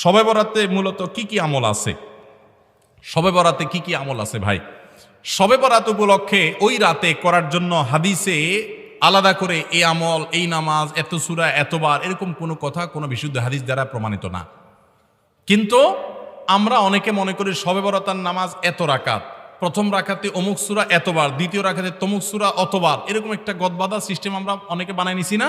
সবে বরাতে মূলত কি কি আমল আছে? সবে বরাতে কি কি আমল আছে ভাই? সবে বরাত উপলক্ষে ওই রাতে করার জন্য হাদিসে আলাদা করে এই আমল, এই নামাজ, এত সুরা, এতবার এরকম কোনো কথা, কোনো বিশুদ্ধ হাদিস দ্বারা প্রমাণিত না। কিন্তু আমরা অনেকে মনে করি সবে বরাতার নামাজ এত রাকাত। প্রথম রাখাতে অমুক সুরা এতবার, দ্বিতীয় রাখাতে তমুক সুরা অতবার, এরকম একটা গদবাদা সিস্টেম আমরা অনেকে বানাই নিছি না।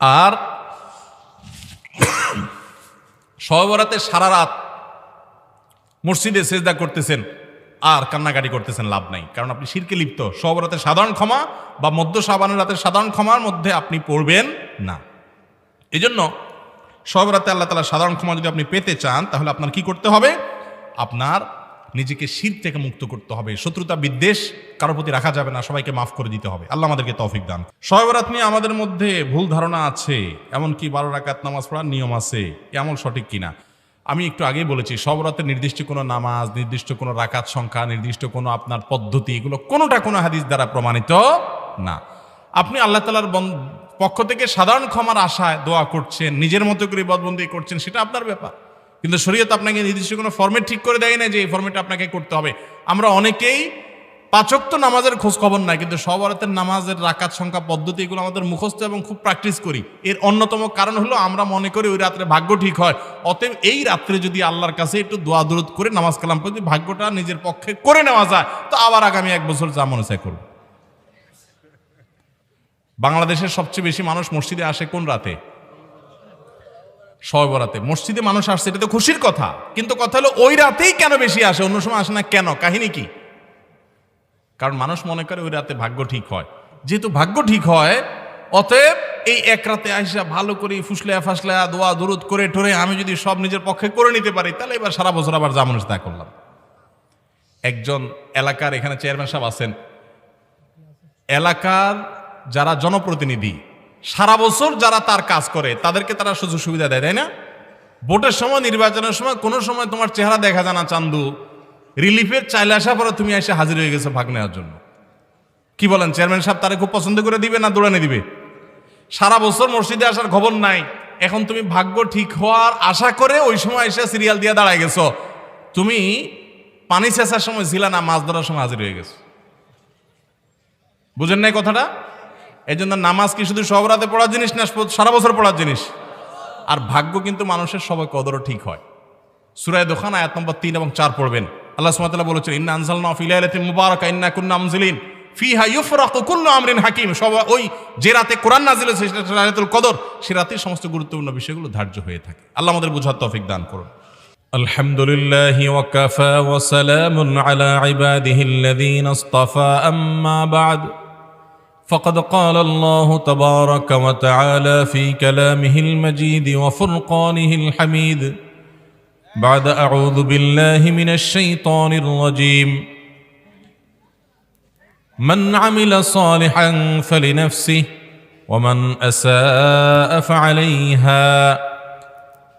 আর সহবরাতে সারা রাত মসজিদে সেজদা করতেছেন, আর কান্নাকাটি করতেছেন, লাভ নাই। কারণ আপনি শিরকে লিপ্ত। সহবরাতে সাধারণ ক্ষমা বা মধ্য সাবানের রাতের সাধারণ ক্ষমার মধ্যে আপনি পড়বেন না। এই জন্য সহবরাতে আল্লাহ তালা সাধারণ ক্ষমা যদি আপনি পেতে চান, তাহলে আপনার কি করতে হবে? আপনার নিজেকে শির থেকে মুক্ত করতে হবে। শত্রুতা বিদ্বেষ কারোর প্রতি রাখা যাবে না, সবাইকে মাফ করে দিতে হবে। আল্লাহ আমাদেরকে তৌফিক দান। সহবরাত নিয়ে আমাদের মধ্যে ভুল ধারণা আছে, এমনকি বারো রাকাত নামাজ পড়ার নিয়ম আছে এমন সঠিক কিনা? আমি একটু আগেই বলেছি সব রাতে নির্দিষ্ট কোনো নামাজ, নির্দিষ্ট কোনো রাকাত সংখ্যা, নির্দিষ্ট কোনো আপনার পদ্ধতি, এগুলো কোনোটা কোনো হাদিস দ্বারা প্রমাণিত না। আপনি আল্লাহ তালার পক্ষ থেকে সাধারণ ক্ষমার আশায় দোয়া করছেন, নিজের মতো করে বদবন্দি করছেন, সেটা আপনার ব্যাপার। কিন্তু শরীয়ত আপনাকে নির্দিষ্ট কোনো ফর্মেট ঠিক করে দেয় না যে এই ফর্মেটটা আপনাকে করতে হবে। আমরা অনেকেই পাচক তো নামাজের খোঁজ খবর নাই, কিন্তু সব রাতের নামাজের রাকাত সংখ্যা পদ্ধতি এগুলো আমাদের মুখস্থ এবং খুব প্র্যাকটিস করি। এর অন্যতম কারণ হলো আমরা মনে করি ওই রাত্রে ভাগ্য ঠিক হয়। অতএব এই রাত্রে যদি আল্লাহর কাছে একটু দোয়া দূরত করে নামাজ কালাম যদি ভাগ্যটা নিজের পক্ষে করে নেওয়া যায়, তো আবার আগামী এক বছর যা মনে চায় করব বাংলাদেশের সবচেয়ে বেশি মানুষ মসজিদে আসে কোন রাতে? সবে বরাতে মসজিদে মানুষ আসছে, এটা তো খুশির কথা। কিন্তু কথা হলো, ওই রাতেই কেন বেশি আসে? অন্য সময় আসে না কেন? কাহিনী কি? কারণ মানুষ মনে করে ওই রাতে ভাগ্য ঠিক হয়। যেহেতু ভাগ্য ঠিক হয়, অতএব এই এক রাতে আইসা ভালো করে ফুসলে ফাসলে দোয়া দূরত করে টোরে আমি যদি সব নিজের পক্ষে করে নিতে পারি, তাহলে এবার সারা বছর আবার যা মানুষ তা করলাম। একজন এলাকার এখানে চেয়ারম্যান সাহেব আছেন। এলাকার যারা জনপ্রতিনিধি সারা বছর যারা তার কাজ করে, তাদেরকে তারা সুযোগ সুবিধা দেয়, তাই না? ভোটের সময়, নির্বাচনের সময়, কোনো সময় তোমার চেহারা দেখা যায় না চান্দু। রিলিফের চাইলে আসা পরে তুমি এসে হাজির হয়ে গেছো ভাগ নেওয়ার জন্য। কি বলেন, চেয়ারম্যান সাহেব তারে খুব পছন্দ করে দিবে না দৌড়ানে দিবে? সারা বছর মসজিদে আসার খবর নাই। এখন তুমি ভাগ্য ঠিক হওয়ার আশা করে ওই সময় এসে সিরিয়াল দিয়ে দাঁড়ায় গেছো। তুমি পানি চেঁচার সময় ছিল না, মাছ ধরার সময় হাজির হয়ে গেছো। বুঝেন নাই কথাটা? এই জন্য নামাজ কি শুধু সব রাতে পড়ার জিনিস না সারা বছর পড়ার জিনিস আর ভাগ্য কিন্তু মানুষের সবাই কদরও ঠিক হয় সুরায় দোকান আয়াত নম্বর তিন এবং চার পড়বেন আল্লাহ সুমাতাল্লাহ বলেছেন ইন্না আনজাল না ফিলাইলাতিন মুবারাকা ইন্না কুন্না আমজিলিন ফিহা ইউফরাকু কুল্লু আমরিন হাকিম সব ওই যে রাতে কোরআন নাজিল হয়েছে সেটা রায়াতুল কদর সে রাতেই সমস্ত গুরুত্বপূর্ণ বিষয়গুলো ধার্য হয়ে থাকে আল্লাহ আমাদের বুঝার তৌফিক দান করুন الحمد لله وكفى وسلام على عباده الذين اصطفى أما بعد فقد قال الله تبارك وتعالى في كلامه المجيد وفرقانه الحميد. بعد أعوذ بالله من الشيطان الرجيم. من عمل صالحا فلنفسه ومن أساء فعليها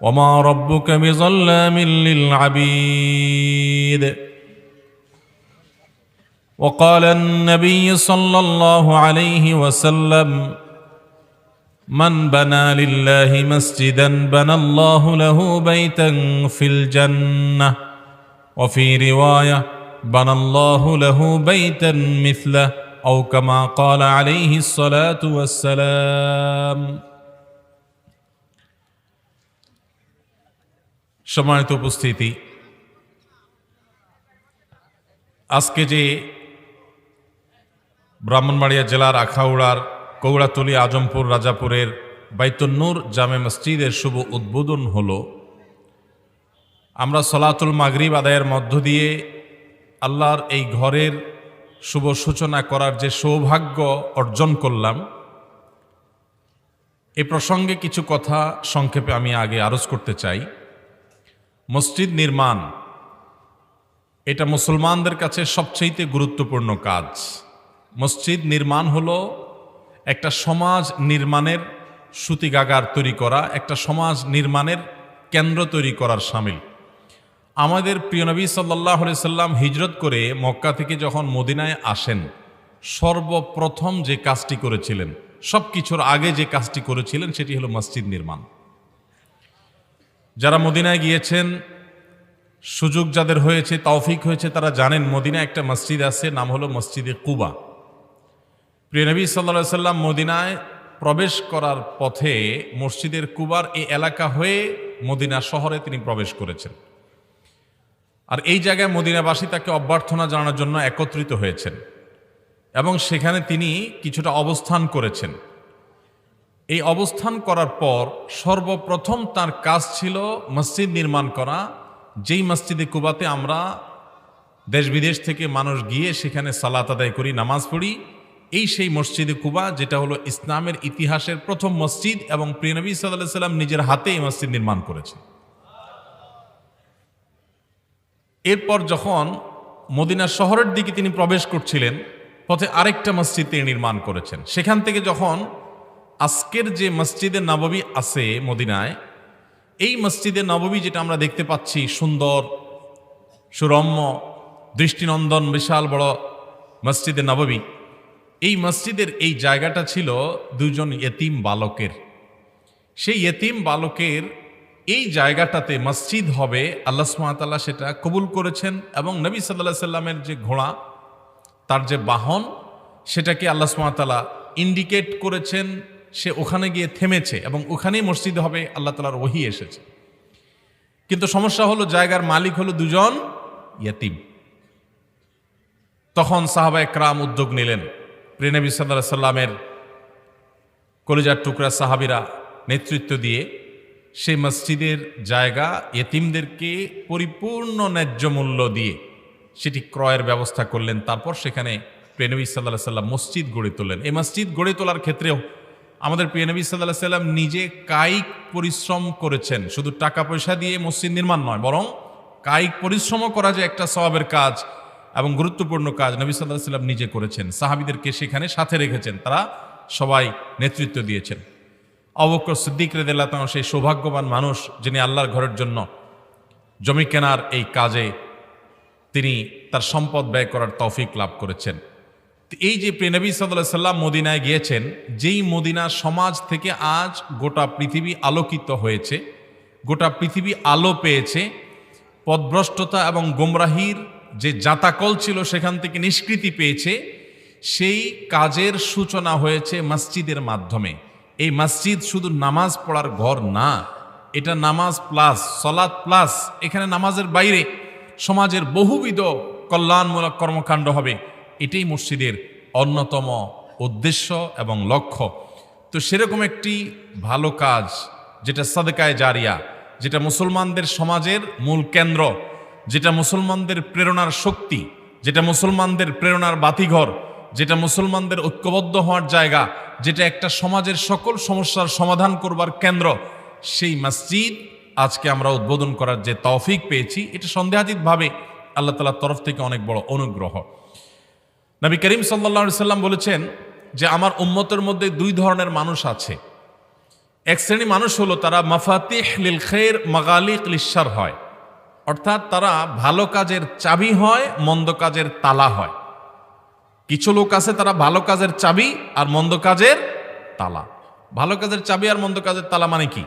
وما ربك بظلام للعبيد. وقال النبي صلى الله عليه وسلم من بنى لله مسجدا بنى الله له بيتا في الجنه وفي روايه بنى الله له بيتا مثله او كما قال عليه الصلاه والسلام সম্মানিত উপস্থিতি আজকে যে ব্রাহ্মণবাড়িয়া জেলার আখাউড়ার কৌড়াতলি আজমপুর রাজাপুরের বাইতুন্নুর জামে মসজিদের শুভ উদ্বোধন হল। আমরা সলাতুল মাগরিব আদায়ের মধ্য দিয়ে আল্লাহর এই ঘরের শুভ সূচনা করার যে সৌভাগ্য অর্জন করলাম, এ প্রসঙ্গে কিছু কথা সংক্ষেপে আমি আগে আরজ করতে চাই। মসজিদ নির্মাণ, এটা মুসলমানদের কাছে সবচেয়ে গুরুত্বপূর্ণ কাজ। মসজিদ নির্মাণ হলো একটা সমাজ নির্মাণের সুতিগাগার তৈরি করা, একটা সমাজ নির্মাণের কেন্দ্র তৈরি করার সামিল। আমাদের প্রিয় নবী সাল্লাহ সাল্লাম হিজরত করে মক্কা থেকে যখন মদিনায় আসেন, সর্বপ্রথম যে কাজটি করেছিলেন সব কিছুর আগে যে কাজটি করেছিলেন সেটি হলো মসজিদ নির্মাণ। যারা মদিনায় গিয়েছেন, সুযোগ যাদের হয়েছে, তৌফিক হয়েছে, তারা জানেন মদিনায় একটা মসজিদ আছে, নাম হলো মসজিদে কুবা। প্রিয় নবী সাল্লা সাল্লাম মদিনায় প্রবেশ করার পথে মসজিদের কুবার এই এলাকা হয়ে মদিনা শহরে তিনি প্রবেশ করেছেন। আর এই জায়গায় মদিনাবাসী তাকে অভ্যর্থনা জানানোর জন্য একত্রিত হয়েছেন এবং সেখানে তিনি কিছুটা অবস্থান করেছেন। এই অবস্থান করার পর সর্বপ্রথম তার কাজ ছিল মসজিদ নির্মাণ করা। যেই মসজিদে কুবাতে আমরা দেশ বিদেশ থেকে মানুষ গিয়ে সেখানে সালাত আদায় করি, নামাজ পড়ি। এই সেই মসজিদে কুবা, যেটা হলো ইসলামের ইতিহাসের প্রথম মসজিদ এবং প্রিয়নবী সাল্লাহ সাল্লাম নিজের হাতে এই মসজিদ নির্মাণ করেছে এরপর যখন মদিনা শহরের দিকে তিনি প্রবেশ করছিলেন, পথে আরেকটা মসজিদ তিনি নির্মাণ করেছেন। সেখান থেকে যখন আজকের যে মসজিদে নববী আছে মদিনায়, এই মসজিদে নববী যেটা আমরা দেখতে পাচ্ছি, সুন্দর, সুরম্য, দৃষ্টিনন্দন, বিশাল বড় মসজিদে নববী এই মসজিদের এই জায়গাটা ছিল দুজন এতিম বালকের। সেই এতিম বালকের এই জায়গাটাতে মসজিদ হবে, আল্লাহ সুমাতাল্লাহ সেটা কবুল করেছেন এবং নবী সাল্লাহ সাল্লামের যে ঘোড়া, তার যে বাহন, সেটাকে আল্লাহ সুমাতাল্লাহ ইন্ডিকেট করেছেন, সে ওখানে গিয়ে থেমেছে এবং ওখানেই মসজিদ হবে, আল্লাহ তালার ওহি এসেছে। কিন্তু সমস্যা হলো জায়গার মালিক হলো দুজন ইয়তিম তখন সাহাবা একরাম উদ্যোগ নিলেন। প্রেনবী সাল্লাহ সাল্লামের কলিজার টুকরা সাহাবিরা নেতৃত্ব দিয়ে সেই মসজিদের জায়গা এতিমদেরকে পরিপূর্ণ ন্যায্য মূল্য দিয়ে সেটি ক্রয়ের ব্যবস্থা করলেন। তারপর সেখানে প্রেনবী সাল্লাহ সাল্লাম মসজিদ গড়ে তোলেন। এই মসজিদ গড়ে তোলার ক্ষেত্রেও আমাদের প্রিয়নবী সাল্লাহ সাল্লাম নিজে কায়িক পরিশ্রম করেছেন। শুধু টাকা পয়সা দিয়ে মসজিদ নির্মাণ নয়, বরং কায়িক পরিশ্রমও করা যে একটা স্বভাবের কাজ। এবং গুরুত্বপূর্ণ কাজ নবী সাল্লাহ সাল্লাম নিজে করেছেন। সাহাবিদেরকে সেখানে সাথে রেখেছেন। তারা সবাই নেতৃত্ব দিয়েছেন। অবক্র সিদ্দিক রেদাল্লাহ সেই সৌভাগ্যবান মানুষ যিনি আল্লাহর ঘরের জন্য জমি কেনার এই কাজে তিনি তার সম্পদ ব্যয় করার তৌফিক লাভ করেছেন। এই যে প্রেনবী সাল্লাহ সাল্লাম মদিনায় গিয়েছেন, যেই মদিনা সমাজ থেকে আজ গোটা পৃথিবী আলোকিত হয়েছে, গোটা পৃথিবী আলো পেয়েছে, পদভ্রষ্টতা এবং গোমরাহির যে জাতাকল ছিল সেখান থেকে নিষ্কৃতি পেয়েছে, সেই কাজের সূচনা হয়েছে মসজিদের মাধ্যমে। এই মসজিদ শুধু নামাজ পড়ার ঘর না, এটা নামাজ প্লাস, সলাৎ প্লাস, এখানে নামাজের বাইরে সমাজের বহুবিধ কল্যাণমূলক কর্মকাণ্ড হবে। এটাই মসজিদের অন্যতম উদ্দেশ্য এবং লক্ষ্য। তো সেরকম একটি ভালো কাজ, যেটা সাদেকায় জারিয়া, যেটা মুসলমানদের সমাজের মূল কেন্দ্র যেটা মুসলমানদের প্রেরণার শক্তি, যেটা মুসলমানদের প্রেরণার বাতিঘর, যেটা মুসলমানদের ঐক্যবদ্ধ হওয়ার জায়গা, যেটা একটা সমাজের সকল সমস্যার সমাধান করবার কেন্দ্র, সেই মসজিদ আজকে আমরা উদ্বোধন করার যে তৌফিক পেয়েছি, এটা সন্দেহাতীতভাবে আল্লাহ তালার তরফ থেকে অনেক বড় অনুগ্রহ। নবী করিম সাল্লা সাল্লাম বলেছেন যে, আমার উম্মতের মধ্যে দুই ধরনের মানুষ আছে। এক শ্রেণি মানুষ হলো তারা মাফাতিহ লিল খের, মাগালিক লিসার হয়। অর্থাৎ তারা ভালো কাজের চাবি হয়, মন্দ কাজের তালা হয়। কিছু লোক আছে তারা ভালো কাজের চাবি আর মন্দ কাজের তালা। ভালো কাজের চাবি আর মন্দ কাজের তালা মানে কি?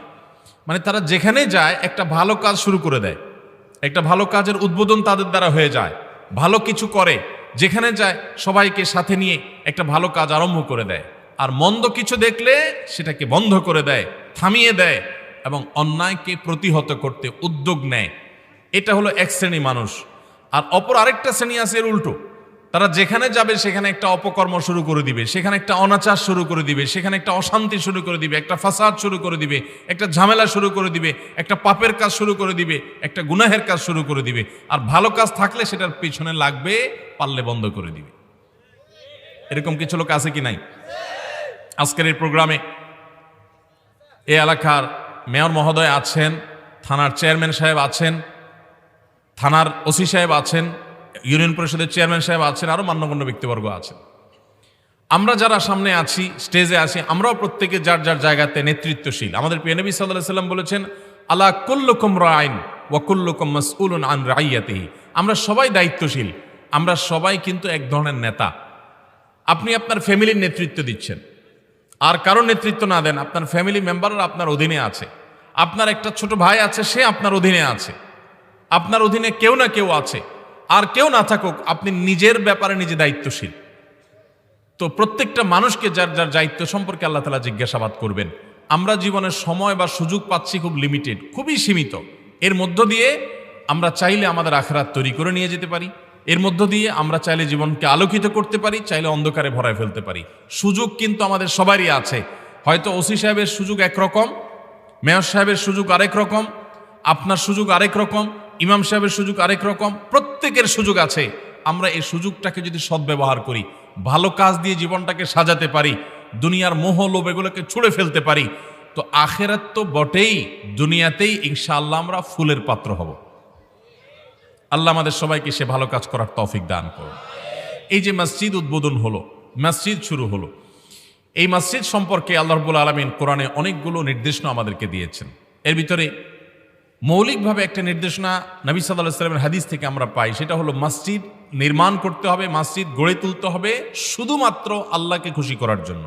মানে তারা যেখানে যায়, একটা ভালো কাজ শুরু করে দেয়। একটা ভালো কাজের উদ্বোধন তাদের দ্বারা হয়ে যায়। ভালো কিছু করে, যেখানে যায়, সবাইকে সাথে নিয়ে একটা ভালো কাজ আরম্ভ করে দেয়। আর মন্দ কিছু দেখলে সেটাকে বন্ধ করে দেয়, থামিয়ে দেয় এবং অন্যায়কে প্রতিহত করতে উদ্যোগ নেয়। এটা হলো এক শ্রেণি মানুষ। আর অপর আরেকটা শ্রেণি আছে এর উল্টো। তারা যেখানে যাবে, সেখানে একটা অপকর্ম শুরু করে দিবে, সেখানে একটা অনাচার শুরু করে দিবে, সেখানে একটা অশান্তি শুরু করে দিবে, একটা ফাসাদ শুরু করে দিবে, একটা ঝামেলা শুরু করে দিবে, একটা পাপের কাজ শুরু করে দিবে, একটা গুনাহের কাজ শুরু করে দিবে। আর ভালো কাজ থাকলে সেটার পিছনে লাগবে, পারলে বন্ধ করে দিবে। এরকম কিছু লোক আছে কি নাই? আজকের এই প্রোগ্রামে এ এলাকার মেয়র মহোদয় আছেন, থানার চেয়ারম্যান সাহেব আছেন থানার ওসি সাহেব আছেন, ইউনিয়ন পরিষদের চেয়ারম্যান সাহেব আছেন আরও মান্যগণ্য ব্যক্তিবর্গ আছেন। আমরা যারা সামনে আছি, স্টেজে আছি, আমরাও প্রত্যেকে যার যার জায়গাতে নেতৃত্বশীল। আমাদের প্রিয় নবী সাল্লাহ সাল্লাম বলেছেন আল্লাহ কুল্লুকুম রাইন ওয়াকুল্লুকুম মাসউলুন আন রাইয়াতিহি। আমরা সবাই দায়িত্বশীল, আমরা সবাই কিন্তু এক ধরনের নেতা। আপনি আপনার ফ্যামিলির নেতৃত্ব দিচ্ছেন। আর কারও নেতৃত্ব না দেন, আপনার ফ্যামিলি মেম্বাররা আপনার অধীনে আছে। আপনার একটা ছোট ভাই আছে, সে আপনার অধীনে আছে। আপনার অধীনে কেউ না কেউ আছে। আর কেউ না থাকুক, আপনি নিজের ব্যাপারে নিজে দায়িত্বশীল। তো প্রত্যেকটা মানুষকে যার যার দায়িত্ব সম্পর্কে আল্লাহ তালা জিজ্ঞাসাবাদ করবেন। আমরা জীবনের সময় বা সুযোগ পাচ্ছি খুব লিমিটেড খুবই সীমিত। এর মধ্য দিয়ে আমরা চাইলে আমাদের আখরাত তৈরি করে নিয়ে যেতে পারি। এর মধ্য দিয়ে আমরা চাইলে জীবনকে আলোকিত করতে পারি, চাইলে অন্ধকারে ভরায় ফেলতে পারি। সুযোগ কিন্তু আমাদের সবারই আছে। হয়তো ওসি সাহেবের সুযোগ একরকম, মেয়র সাহেবের সুযোগ আরেক রকম, আপনার সুযোগ আরেক রকম ইমাম সাহেবের সুযোগ আরেক রকম, প্রত্যেকের সুযোগ আছে। আমরা এই সুযোগটাকে যদি সদ্ব্যবহার করি, ভালো কাজ দিয়ে জীবনটাকে সাজাতে পারি, দুনিয়ার মোহ লোভ এগুলোকে ছুঁড়ে ফেলতে পারি, তো আখেরাত তো বটেই, দুনিয়াতেই ইনশাআল্লাহ আমরা ফুলের পাত্র হব। আল্লাহ আমাদের সবাইকে সে ভালো কাজ করার তৌফিক দান করুন। এই যে মসজিদ উদ্বোধন হলো, মসজিদ শুরু হলো, এই মসজিদ সম্পর্কে আল্লাহ রব্বুল আলমিন কোরআনে অনেকগুলো নির্দেশনা আমাদেরকে দিয়েছেন। এর ভিতরে মৌলিকভাবে একটা নির্দেশনা নবী সাল্লাহ সাল্লামের হাদিস থেকে আমরা পাই। সেটা হলো মসজিদ নির্মাণ করতে হবে, মসজিদ গড়ে তুলতে হবে শুধুমাত্র আল্লাহকে খুশি করার জন্য।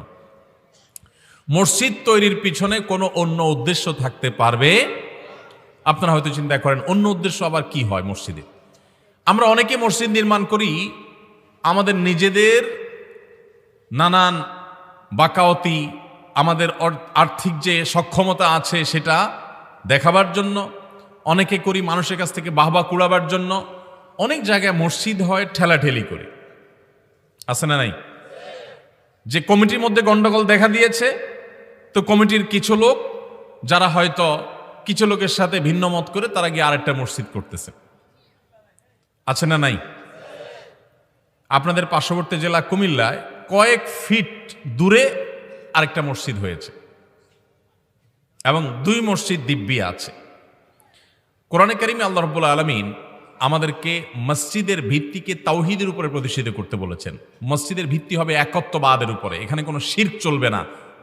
মসজিদ তৈরির পিছনে কোনো অন্য উদ্দেশ্য থাকতে পারবে? আপনারা হয়তো চিন্তা করেন, অন্য উদ্দেশ্য আবার কি হয় মসজিদে? আমরা অনেকে মসজিদ নির্মাণ করি, আমাদের নিজেদের নানান বাকাওতি আমাদের আর্থিক যে সক্ষমতা আছে সেটা দেখাবার জন্য অনেকে করি মানুষের কাছ থেকে বাহবা কুড়াবার জন্য। অনেক জায়গায় মসজিদ হয়, ঠেলাঠেলি করে। আছে না নাই? যে কমিটির মধ্যে গন্ডগোল দেখা দিয়েছে, তো কমিটির কিছু লোক, যারা হয়তো কিছু লোকের সাথে ভিন্ন মত করে, তারা গিয়ে আরেকটা মসজিদ করতেছে। আছে না নাই? আপনাদের পার্শ্ববর্তী জেলা কুমিল্লায় কয়েক ফিট দূরে আরেকটা মসজিদ হয়েছে। এবং দুই মসজিদ দিব্যি আছে। কোরআনে কারিমে আল্লাহ রব্বুল আলমিন আমাদেরকে মসজিদের ভিত্তিকে তাওহিদের উপরে প্রতিষ্ঠিত করতে বলেছেন। মসজিদের ভিত্তি হবে একত্ববাদের উপরে। এখানে কোনো শির্ক চলবে না,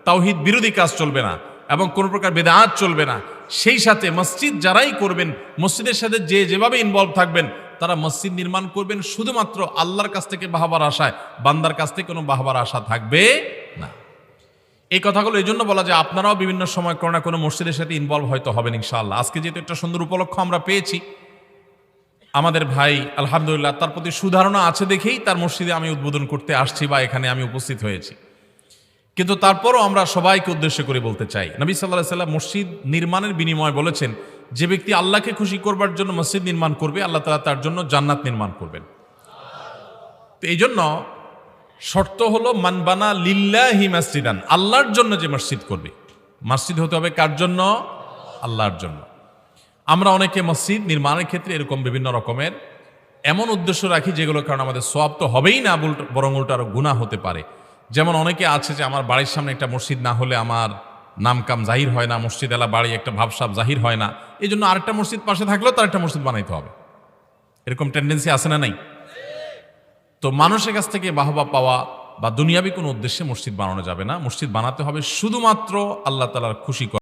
তাওহিদ বিরোধী কাজ চলবে না এবং কোনো প্রকার বেদাত চলবে না। সেই সাথে মসজিদ যারাই করবেন, মসজিদের সাথে যে যেভাবে ইনভলভ থাকবেন, তারা মসজিদ নির্মাণ করবেন শুধুমাত্র আল্লাহর কাছ থেকে বাহবার আশায়। বান্দার কাছ থেকে কোনো বাহবার আশা থাকবে এই কথাগুলো এই জন্য বলা যায়, আপনারাও বিভিন্ন সময় কোনো না কোনো মসজিদের সাথে ইনভলভ হয়তো হবেন ইনশাআল্লাহ। আজকে যেহেতু একটা সুন্দর উপলক্ষ আমরা পেয়েছি, আমাদের ভাই আলহামদুলিল্লাহ তার প্রতি সুধারণা আছে দেখেই তার মসজিদে আমি উদ্বোধন করতে আসছি বা এখানে আমি উপস্থিত হয়েছি। কিন্তু তারপরও আমরা সবাইকে উদ্দেশ্য করে বলতে চাই, নবী সাল্লাহ সাল্লাম মসজিদ নির্মাণের বিনিময় বলেছেন, যে ব্যক্তি আল্লাহকে খুশি করবার জন্য মসজিদ নির্মাণ করবে, আল্লাহ তালা তার জন্য জান্নাত নির্মাণ করবেন। তো এই জন্য শর্ত হলো মানবানা লিল্লাহি মসজিদান আল্লাহর জন্য যে মসজিদ করবে। মসজিদ হতে হবে কার জন্য? আল্লাহর জন্য। আমরা অনেকে মসজিদ নির্মাণের ক্ষেত্রে এরকম বিভিন্ন রকমের এমন উদ্দেশ্য রাখি, যেগুলো কারণ আমাদের সব তো হবেই না বরং উল্টো আরও গুণা হতে পারে। যেমন অনেকে আছে যে, আমার বাড়ির সামনে একটা মসজিদ না হলে আমার নাম কাম জাহির হয় না, মসজিদ এলা বাড়ি একটা ভাবসাব জাহির হয় না এই জন্য আরেকটা মসজিদ পাশে থাকলেও তার একটা মসজিদ বানাইতে হবে। এরকম টেন্ডেন্সি আছে না নাই? তো মানুষের কাছ থেকে বাহবা পাওয়া বা দুনিয়াবি কোনো উদ্দেশ্যে মসজিদ বানানো যাবে না। মসজিদ বানাতে হবে শুধুমাত্র আল্লাহ তালার খুশি